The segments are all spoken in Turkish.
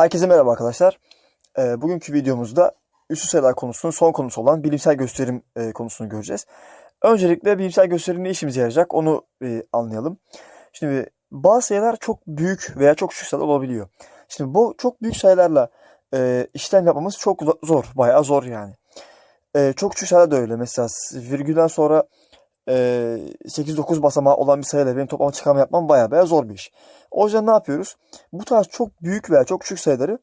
Herkese merhaba arkadaşlar. Ee, bugünkü videomuzda üstü sayılar konusunun son konusu olan bilimsel gösterim e, konusunu göreceğiz. Öncelikle bilimsel gösterim ne işimize yarayacak onu e, anlayalım. Şimdi bazı sayılar çok büyük veya çok küçük sayılar olabiliyor. Şimdi bu çok büyük sayılarla e, işlem yapmamız çok zo- zor, bayağı zor yani. E, çok küçük sayılar da öyle. Mesela virgülden sonra e, 8-9 basamağı olan bir sayıyla benim toplama çıkarma yapmam bayağı bayağı zor bir iş. O yüzden ne yapıyoruz? Bu tarz çok büyük veya çok küçük sayıları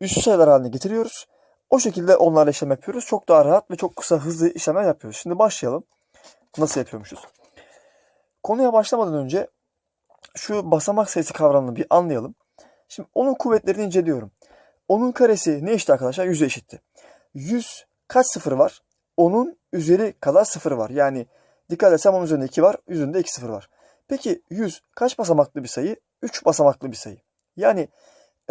üstü sayılar haline getiriyoruz. O şekilde onlarla işlem yapıyoruz. Çok daha rahat ve çok kısa hızlı işlemler yapıyoruz. Şimdi başlayalım. Nasıl yapıyormuşuz? Konuya başlamadan önce şu basamak sayısı kavramını bir anlayalım. Şimdi onun kuvvetlerini inceliyorum. Onun karesi ne eşit arkadaşlar? 100'e eşitti. 100 kaç sıfır var? Onun üzeri kadar sıfır var. Yani dikkat etsem onun üzerinde 2 var, yüzünde 2 sıfır var. Peki 100 kaç basamaklı bir sayı? 3 basamaklı bir sayı. Yani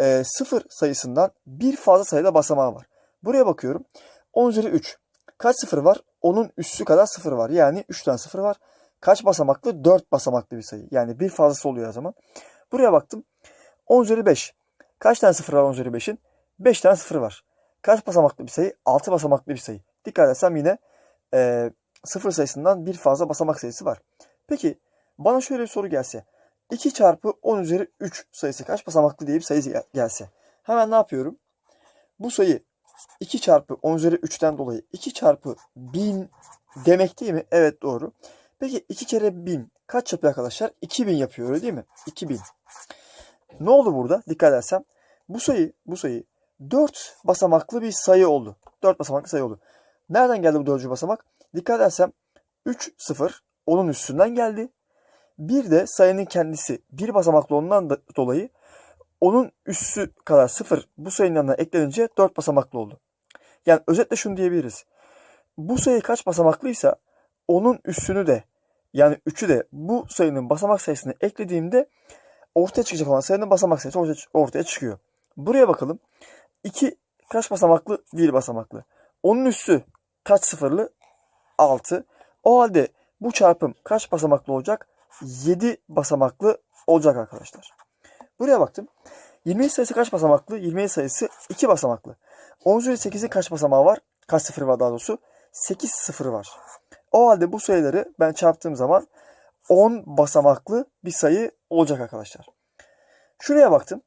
e, sıfır sayısından bir fazla sayıda basamağı var. Buraya bakıyorum. 10 üzeri 3. Kaç sıfır var? Onun üssü kadar sıfır var. Yani 3 tane sıfır var. Kaç basamaklı? 4 basamaklı bir sayı. Yani bir fazlası oluyor o zaman. Buraya baktım. 10 üzeri 5. Kaç tane sıfır var 10 üzeri 5'in? 5 tane sıfır var. Kaç basamaklı bir sayı? 6 basamaklı bir sayı. Dikkat etsem yine e, sıfır sayısından bir fazla basamak sayısı var. Peki bana şöyle bir soru gelse. 2 çarpı 10 üzeri 3 sayısı kaç basamaklı diye bir sayı gel- gelse. Hemen ne yapıyorum? Bu sayı 2 çarpı 10 üzeri 3'ten dolayı 2 çarpı 1000 demek değil mi? Evet doğru. Peki 2 kere 1000 kaç yapıyor arkadaşlar? 2000 yapıyor öyle değil mi? 2000. Ne oldu burada? Dikkat edersem. Bu sayı, bu sayı 4 basamaklı bir sayı oldu. 4 basamaklı sayı oldu. Nereden geldi bu dördüncü basamak? Dikkat edersem 3 0 onun üstünden geldi. Bir de sayının kendisi bir basamaklı olduğundan da- dolayı onun üssü kadar sıfır bu sayının yanına eklenince 4 basamaklı oldu. Yani özetle şunu diyebiliriz. Bu sayı kaç basamaklıysa onun üssünü de yani 3'ü de bu sayının basamak sayısını eklediğimde ortaya çıkacak olan sayının basamak sayısı ortaya, ortaya çıkıyor. Buraya bakalım. 2 kaç basamaklı? 1 basamaklı. Onun üssü kaç sıfırlı? 6. O halde bu çarpım kaç basamaklı olacak? 7 basamaklı olacak arkadaşlar. Buraya baktım. 27 sayısı kaç basamaklı? 27 sayısı 2 basamaklı. 10 üzeri 8'in kaç basamağı var? Kaç sıfır var daha doğrusu? 8 sıfır var. O halde bu sayıları ben çarptığım zaman 10 basamaklı bir sayı olacak arkadaşlar. Şuraya baktım.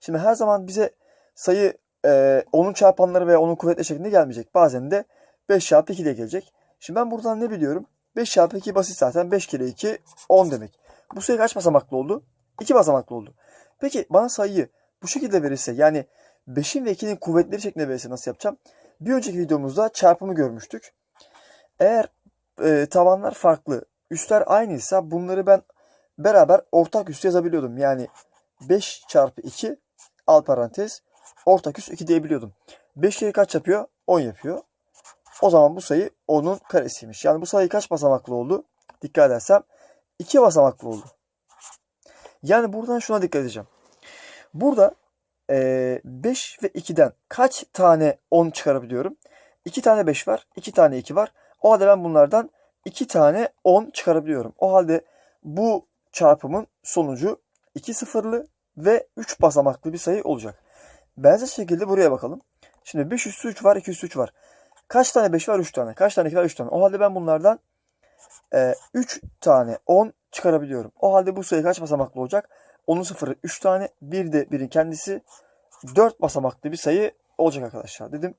Şimdi her zaman bize sayı e, onun çarpanları veya onun kuvvetli şeklinde gelmeyecek. Bazen de 5 çarpı 2 diye gelecek. Şimdi ben buradan ne biliyorum? 5 çarpı 2 basit zaten. 5 kere 2 10 demek. Bu sayı kaç basamaklı oldu? 2 basamaklı oldu. Peki bana sayıyı bu şekilde verirse yani 5'in ve 2'nin kuvvetleri şeklinde verirse nasıl yapacağım? Bir önceki videomuzda çarpımı görmüştük. Eğer e, tavanlar farklı, üstler aynıysa bunları ben beraber ortak üst yazabiliyordum. Yani 5 çarpı 2 alt parantez ortak üst 2 diyebiliyordum. 5 kere kaç yapıyor? 10 yapıyor. O zaman bu sayı 10'un karesiymiş. Yani bu sayı kaç basamaklı oldu? Dikkat edersem 2 basamaklı oldu. Yani buradan şuna dikkat edeceğim. Burada eee, 5 ve 2'den kaç tane 10 çıkarabiliyorum? 2 tane 5 var, 2 tane 2 var. O halde ben bunlardan 2 tane 10 çıkarabiliyorum. O halde bu çarpımın sonucu 2 sıfırlı ve 3 basamaklı bir sayı olacak. Benzer şekilde buraya bakalım. Şimdi 5 üstü 3 var, 2 üstü 3 var. Kaç tane 5 var? 3 tane. Kaç tane 2 var? 3 tane. O halde ben bunlardan 3 tane 10 çıkarabiliyorum. O halde bu sayı kaç basamaklı olacak? Onun sıfırı 3 tane. Bir de birin kendisi 4 basamaklı bir sayı olacak arkadaşlar dedim.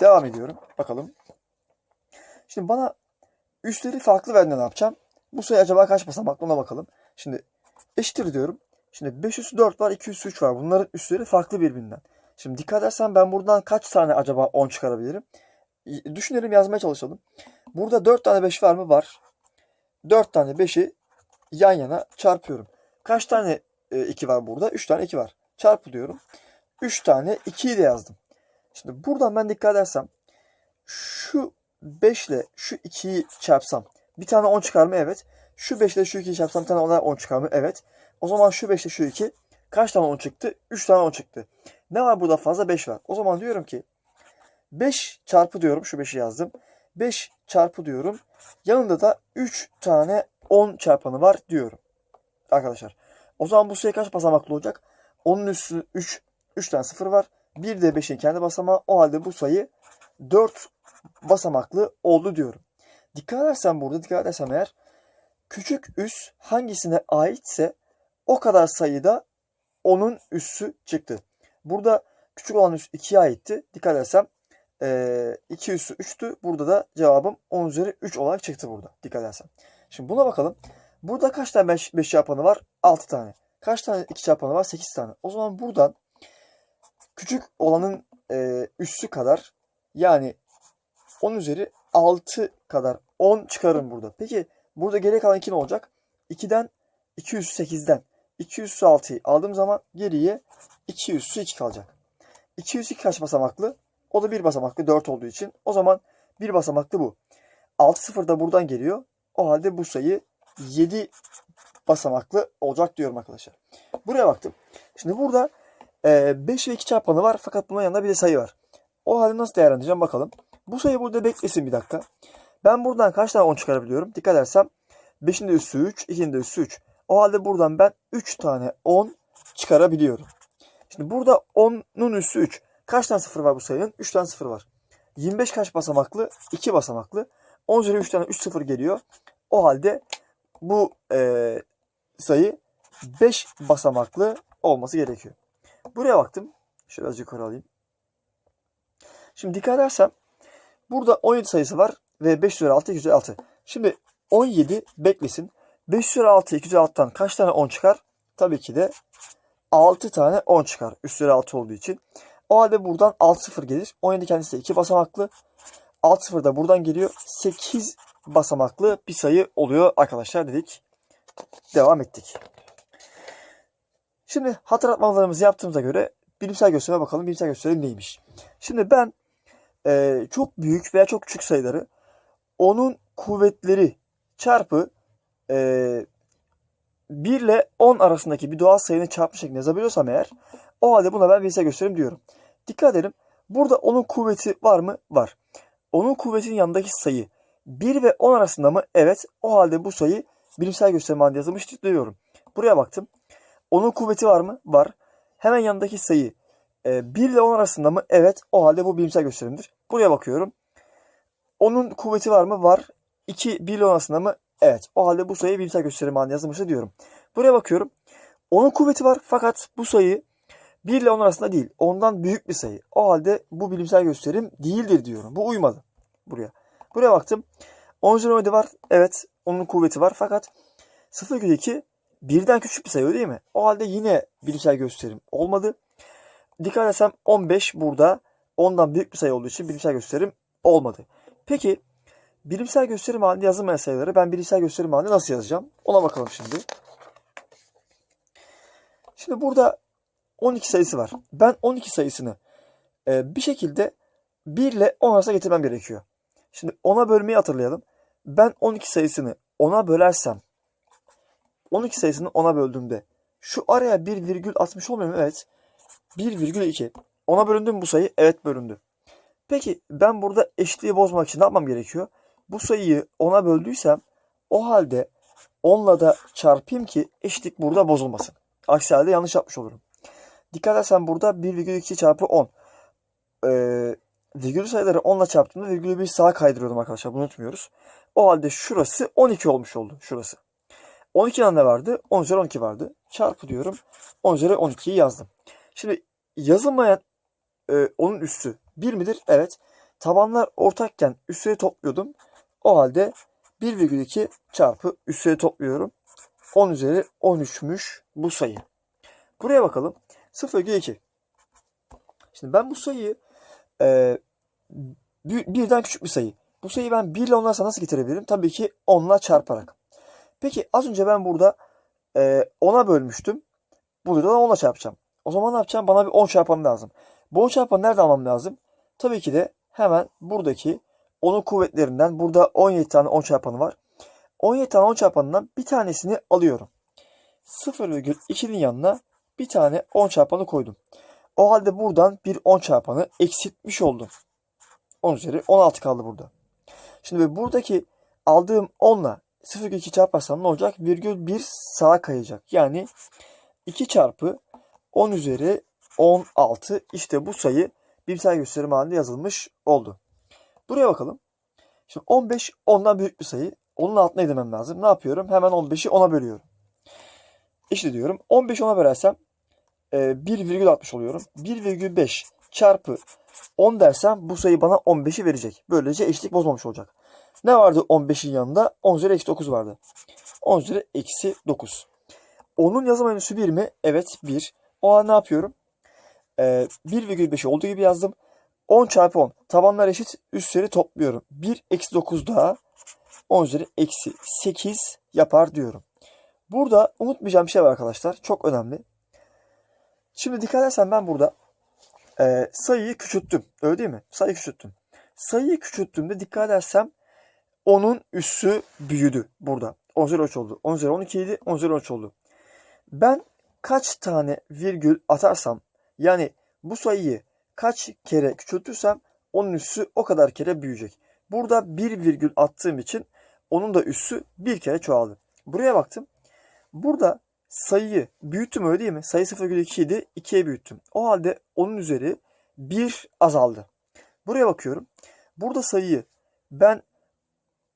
Devam ediyorum. Bakalım. Şimdi bana üstleri farklı verdiğinde ne yapacağım? Bu sayı acaba kaç basamaklı ona bakalım. Şimdi eşittir diyorum. Şimdi 5 üstü 4 var, 2 üstü 3 var. Bunların üstleri farklı birbirinden. Şimdi dikkat edersen ben buradan kaç tane acaba 10 çıkarabilirim? Düşünelim yazmaya çalışalım. Burada 4 tane 5 var mı? Var. 4 tane 5'i yan yana çarpıyorum. Kaç tane 2 var burada? 3 tane 2 var. Çarpı diyorum. 3 tane 2'yi de yazdım. Şimdi buradan ben dikkat edersem şu 5 ile şu 2'yi çarpsam bir tane 10 çıkar mı? Evet. Şu 5 ile şu 2'yi çarpsam bir tane ona 10 çıkar mı? Evet. O zaman şu 5 ile şu 2 kaç tane 10 çıktı? 3 tane 10 çıktı. Ne var burada fazla? 5 var. O zaman diyorum ki 5 çarpı diyorum. Şu 5'i yazdım. 5 çarpı diyorum. Yanında da 3 tane 10 çarpanı var diyorum. Arkadaşlar. O zaman bu sayı kaç basamaklı olacak? 10'un üssü 3. 3 tane 0 var. Bir de 5'in kendi basamağı. O halde bu sayı 4 basamaklı oldu diyorum. Dikkat edersen burada dikkat edersem eğer küçük üs hangisine aitse o kadar sayıda onun üssü çıktı. Burada küçük olan üs 2'ye aitti. Dikkat edersem 2 üssü 3'tü. Burada da cevabım 10 üzeri 3 olarak çıktı burada. Dikkat edersen. Şimdi buna bakalım. Burada kaç tane 5, 5 çarpanı var? 6 tane. Kaç tane 2 çarpanı var? 8 tane. O zaman buradan küçük olanın e, üssü kadar yani 10 üzeri 6 kadar 10 çıkarın burada. Peki burada geriye kalan 2 ne olacak? 2'den 2 üssü 8'den 2 üssü 6'yı aldığım zaman geriye 2 üssü 2 kalacak. 2 üssü 2 kaç basamaklı? O da 1 basamaklı 4 olduğu için. O zaman 1 basamaklı bu. 6 sıfır da buradan geliyor. O halde bu sayı 7 basamaklı olacak diyorum arkadaşlar. Buraya baktım. Şimdi burada 5 ve 2 çarpanı var fakat bunun yanında bir de sayı var. O halde nasıl değerlendireceğim bakalım. Bu sayı burada beklesin bir dakika. Ben buradan kaç tane 10 çıkarabiliyorum? Dikkat edersem 5'in de üssü 3, 2'nin de üssü 3. O halde buradan ben 3 tane 10 çıkarabiliyorum. Şimdi burada 10'un üssü 3. Kaç tane sıfır var bu sayının? 3 tane sıfır var. 25 kaç basamaklı? 2 basamaklı. 10 üzeri 3 tane 3 sıfır geliyor. O halde bu e, sayı 5 basamaklı olması gerekiyor. Buraya baktım. Şöyle az yukarı alayım. Şimdi dikkat edersem burada 17 sayısı var ve 5 üzeri 6 2 üzeri 6. Şimdi 17 beklesin. 5 üzeri 6 2 üzeri 6'dan kaç tane 10 çıkar? Tabii ki de 6 tane 10 çıkar. Üstleri 6 olduğu için. O halde buradan 6 sıfır gelir. 17 kendisi de 2 basamaklı. 6 sıfır da buradan geliyor. 8 basamaklı bir sayı oluyor arkadaşlar dedik. Devam ettik. Şimdi hatırlatmalarımızı yaptığımıza göre bilimsel gösterime bakalım. Bilimsel gösterim neymiş? Şimdi ben e, çok büyük veya çok küçük sayıları onun kuvvetleri çarpı e, 1 ile 10 arasındaki bir doğal sayının çarpımı şeklinde yazabiliyorsam eğer o halde buna ben bilimsel gösterim diyorum. Dikkat edelim. Burada onun kuvveti var mı? Var. Onun kuvvetinin yanındaki sayı 1 ve 10 arasında mı? Evet. O halde bu sayı bilimsel gösterim halinde yazılmıştır diyorum. Buraya baktım. Onun kuvveti var mı? Var. Hemen yanındaki sayı e, 1 ile 10 arasında mı? Evet. O halde bu bilimsel gösterimdir. Buraya bakıyorum. Onun kuvveti var mı? Var. 2 1 ile 10 arasında mı? Evet. O halde bu sayı bilimsel gösterim halinde yazılmıştır diyorum. Buraya bakıyorum. Onun kuvveti var fakat bu sayı 1 ile 10 arasında değil. Ondan büyük bir sayı. O halde bu bilimsel gösterim değildir diyorum. Bu uymadı buraya. Buraya baktım. 10 üzeri 17 var. Evet. Onun kuvveti var. Fakat 0,2 birden küçük bir sayı değil mi? O halde yine bilimsel gösterim olmadı. Dikkat etsem 15 burada ondan büyük bir sayı olduğu için bilimsel gösterim olmadı. Peki bilimsel gösterim halinde yazılmayan sayıları ben bilimsel gösterim halinde nasıl yazacağım? Ona bakalım şimdi. Şimdi burada 12 sayısı var. Ben 12 sayısını e, bir şekilde 1 ile 10 arasında getirmem gerekiyor. Şimdi 10'a bölmeyi hatırlayalım. Ben 12 sayısını 10'a bölersem 12 sayısını 10'a böldüğümde şu araya 1 virgül atmış olmuyor mu? Evet. 1,2. 10'a bölündü mü bu sayı? Evet bölündü. Peki ben burada eşitliği bozmak için ne yapmam gerekiyor? Bu sayıyı 10'a böldüysem o halde 10'la da çarpayım ki eşitlik burada bozulmasın. Aksi halde yanlış yapmış olurum. Dikkat edersen burada 1,2 çarpı 10. Ee, virgül sayıları 10 ile çarptığımda virgülü bir sağa kaydırıyordum arkadaşlar. Bunu unutmuyoruz. O halde şurası 12 olmuş oldu. Şurası. 12'den ne vardı? 10 üzeri 12 vardı. Çarpı diyorum. 10 üzeri 12'yi yazdım. Şimdi yazılmayan e, onun üstü 1 midir? Evet. Tabanlar ortakken üstleri topluyordum. O halde 1,2 çarpı üstleri topluyorum. 10 üzeri 13'müş bu sayı. Buraya bakalım. 0,2. Şimdi ben bu sayıyı e, birden küçük bir sayı. Bu sayıyı ben 1 ile 10 arasında nasıl getirebilirim? Tabii ki 10 ile çarparak. Peki az önce ben burada e, 10'a bölmüştüm. Burada da 10'la çarpacağım. O zaman ne yapacağım? Bana bir 10 çarpanı lazım. Bu 10 çarpanı nerede almam lazım? Tabii ki de hemen buradaki onun kuvvetlerinden burada 17 tane 10 çarpanı var. 17 tane 10 çarpanından bir tanesini alıyorum. 0,2'nin yanına bir tane 10 çarpanı koydum. O halde buradan bir 10 çarpanı eksiltmiş oldum. 10 üzeri 16 kaldı burada. Şimdi buradaki aldığım 10 ile 0,2 çarparsam ne olacak? Virgül 1 sağa kayacak. Yani 2 çarpı 10 üzeri 16. İşte bu sayı bilimsel gösterim halinde yazılmış oldu. Buraya bakalım. Şimdi 15 10'dan büyük bir sayı. Onun altına gidemem lazım. Ne yapıyorum? Hemen 15'i 10'a bölüyorum. İşte diyorum 15'i 10'a bölersem e, 1,60 oluyorum. 1,5 çarpı 10 dersem bu sayı bana 15'i verecek. Böylece eşitlik bozmamış olacak. Ne vardı 15'in yanında? 10 üzeri eksi 9 vardı. 10 üzeri eksi 9. Onun yazım menüsü 1 mi? Evet 1. O an ne yapıyorum? Ee, 1,5'i olduğu gibi yazdım. 10 çarpı 10. Tabanlar eşit. Üstleri topluyorum. 1 eksi 9 daha 10 üzeri eksi 8 yapar diyorum. Burada unutmayacağım bir şey var arkadaşlar. Çok önemli. Şimdi dikkat edersen ben burada e, sayıyı küçülttüm. Öyle değil mi? Sayıyı küçülttüm. Sayıyı küçülttüğümde dikkat edersem onun üssü büyüdü burada. 10 üzeri 13 oldu. 10 üzeri 12 idi. 10 üzeri 13 oldu. Ben kaç tane virgül atarsam yani bu sayıyı kaç kere küçültürsem onun üssü o kadar kere büyüyecek. Burada bir virgül attığım için onun da üssü bir kere çoğaldı. Buraya baktım. Burada sayıyı büyüttüm öyle değil mi? Sayı 0,2 idi. 2'ye büyüttüm. O halde onun üzeri 1 azaldı. Buraya bakıyorum. Burada sayıyı ben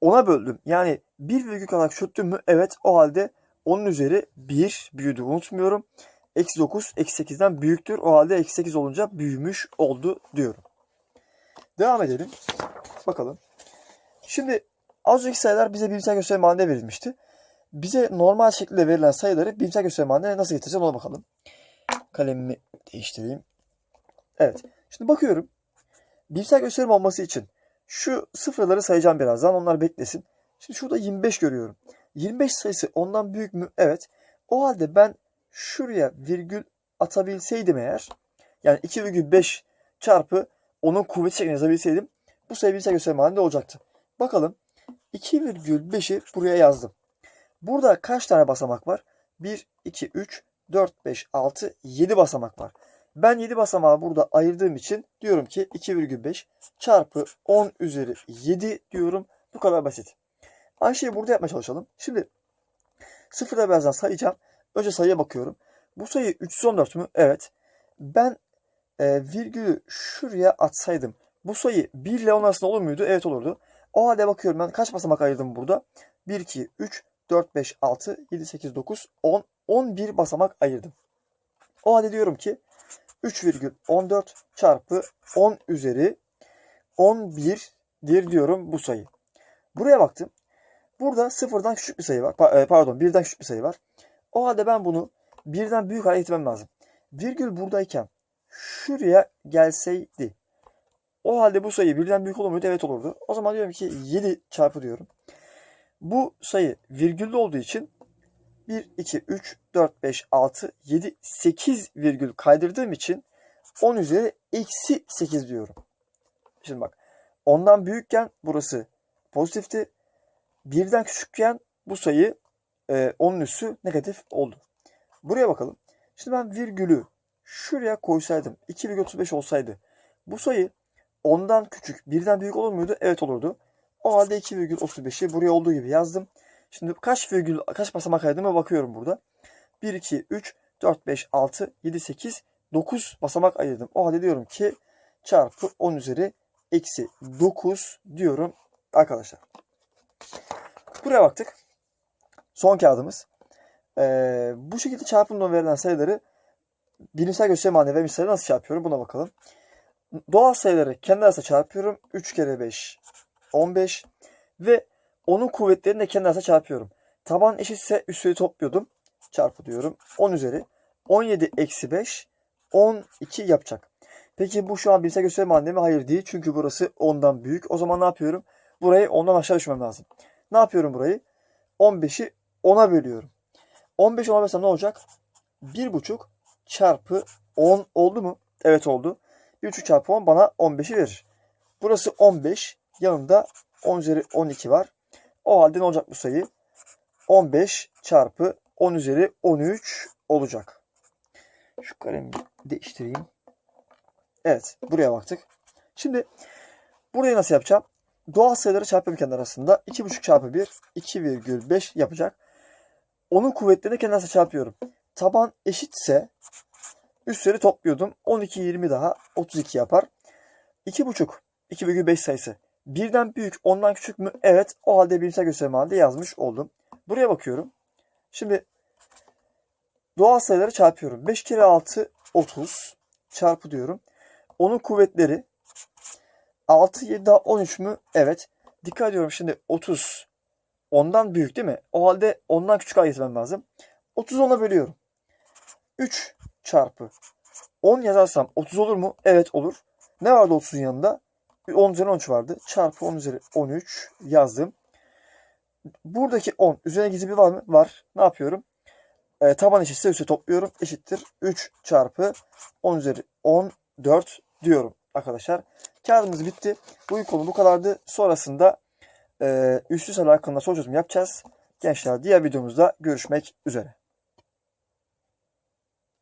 10'a böldüm. Yani 1 virgül kadar küçülttüm mü? Evet. O halde onun üzeri 1 büyüdü. Unutmuyorum. Eksi 9 eksi 8'den büyüktür. O halde eksi 8 olunca büyümüş oldu diyorum. Devam edelim. Bakalım. Şimdi az önceki sayılar bize bilimsel gösterim halinde verilmişti. Bize normal şekilde verilen sayıları bilimsel gösterim haline nasıl getireceğim ona bakalım. Kalemimi değiştireyim. Evet. Şimdi bakıyorum. Bilimsel gösterim olması için şu sıfırları sayacağım birazdan. Onlar beklesin. Şimdi şurada 25 görüyorum. 25 sayısı ondan büyük mü? Evet. O halde ben şuraya virgül atabilseydim eğer yani 2,5 çarpı onun kuvveti şeklinde yazabilseydim bu sayı bilimsel gösterim halinde olacaktı. Bakalım 2,5'i buraya yazdım. Burada kaç tane basamak var? 1, 2, 3, 4, 5, 6, 7 basamak var. Ben 7 basamağı burada ayırdığım için diyorum ki 2,5 çarpı 10 üzeri 7 diyorum. Bu kadar basit. Aynı şeyi burada yapmaya çalışalım. Şimdi sıfırda birazdan sayacağım. Önce sayıya bakıyorum. Bu sayı 314 mü? Evet. Ben e, virgülü şuraya atsaydım bu sayı 1 ile 10 arasında olur muydu? Evet olurdu. O halde bakıyorum ben kaç basamak ayırdım burada? 1, 2, 3, 4, 5, 6, 7, 8, 9, 10, 11 basamak ayırdım. O halde diyorum ki 3,14 çarpı 10 üzeri 11'dir diyorum bu sayı. Buraya baktım. Burada sıfırdan küçük bir sayı var. E, Pardon birden küçük bir sayı var. O halde ben bunu birden büyük hale getirmem lazım. Virgül buradayken şuraya gelseydi. O halde bu sayı birden büyük olur? Evet olurdu. O zaman diyorum ki 7 çarpı diyorum. Bu sayı virgüllü olduğu için 1, 2, 3, 4, 5, 6, 7, 8 virgül kaydırdığım için 10 üzeri eksi 8 diyorum. Şimdi bak ondan büyükken burası pozitifti. Birden küçükken bu sayı e, onun üssü negatif oldu. Buraya bakalım. Şimdi ben virgülü şuraya koysaydım 2,35 olsaydı bu sayı ondan küçük birden büyük olur muydu? Evet olurdu. O halde 2,35'i buraya olduğu gibi yazdım. Şimdi kaç virgül kaç basamak ayırdığıma bakıyorum burada. 1, 2, 3, 4, 5, 6, 7, 8, 9 basamak ayırdım. O halde diyorum ki çarpı 10 üzeri eksi 9 diyorum arkadaşlar. Buraya baktık. Son kağıdımız. Ee, bu şekilde çarpımla verilen sayıları bilimsel gösterim haline vermiş sayıları nasıl çarpıyorum buna bakalım. Doğal sayıları kendi arasında çarpıyorum. 3 kere 5 15 ve onun kuvvetlerini de kendi arasında çarpıyorum. Taban eşitse üstleri topluyordum. Çarpı diyorum. 10 üzeri. 17 eksi 5 12 yapacak. Peki bu şu an bilimsel gösterim halinde mi? Hayır değil. Çünkü burası 10'dan büyük. O zaman ne yapıyorum? Burayı 10'dan aşağı düşmem lazım. Ne yapıyorum burayı? 15'i 10'a bölüyorum. 15 10'a bölsem ne olacak? 1,5 çarpı 10 oldu mu? Evet oldu. 1,5 çarpı 10 bana 15'i verir. Burası 15. Yanında 10 üzeri 12 var. O halde ne olacak bu sayı? 15 çarpı 10 üzeri 13 olacak. Şu kalemi değiştireyim. Evet buraya baktık. Şimdi burayı nasıl yapacağım? Doğal sayıları çarpım kendi arasında 2,5 çarpı 1 2,5 yapacak. Onun kuvvetlerini arasında çarpıyorum. Taban eşitse Üstleri topluyordum. 12, 20 daha 32 yapar. 2,5. 2,5 sayısı. Birden büyük, ondan küçük mü? Evet. O halde bilimsel gösterim halinde yazmış oldum. Buraya bakıyorum. Şimdi doğal sayıları çarpıyorum. 5 kere 6 30 çarpı diyorum. Onun kuvvetleri 6, 7 daha 13 mü? Evet. Dikkat ediyorum şimdi 30 ondan büyük değil mi? O halde ondan küçük hale getirmem lazım. 30 10'a bölüyorum. 3 çarpı 10 yazarsam 30 olur mu? Evet olur. Ne vardı 30'un yanında? 10 üzeri 13 vardı. Çarpı 10 üzeri 13 yazdım. Buradaki 10 üzerine gizli bir var mı? Var. Ne yapıyorum? E, taban eşitse üstü topluyorum. Eşittir 3 çarpı 10 üzeri 14 diyorum arkadaşlar. Kağıdımız bitti. Bu ilk konu bu kadardı. Sonrasında e, üstü sayılar hakkında soru çözümü yapacağız. Gençler diğer videomuzda görüşmek üzere.